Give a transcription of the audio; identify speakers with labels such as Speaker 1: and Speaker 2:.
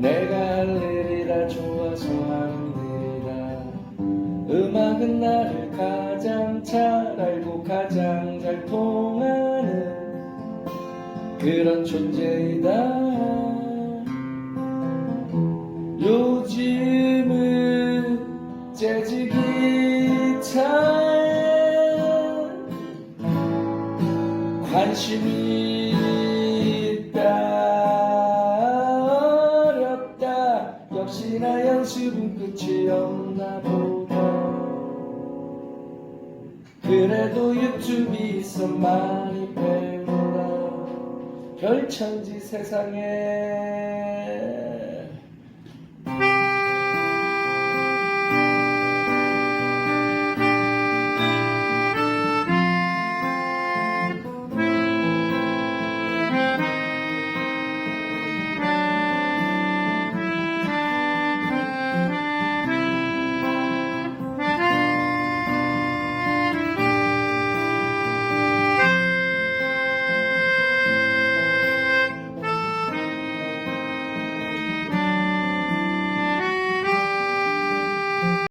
Speaker 1: 내가 할 일이라 좋아서 하는 일이라 음악은 나를 가장 잘 알고 가장 잘 통하는 그런 존재이다. 요즘은 재즈 기타에 관심이 연습은 끝이 없나 보다. 그래도 유튜브 있어 많이 배우라 별천지 세상에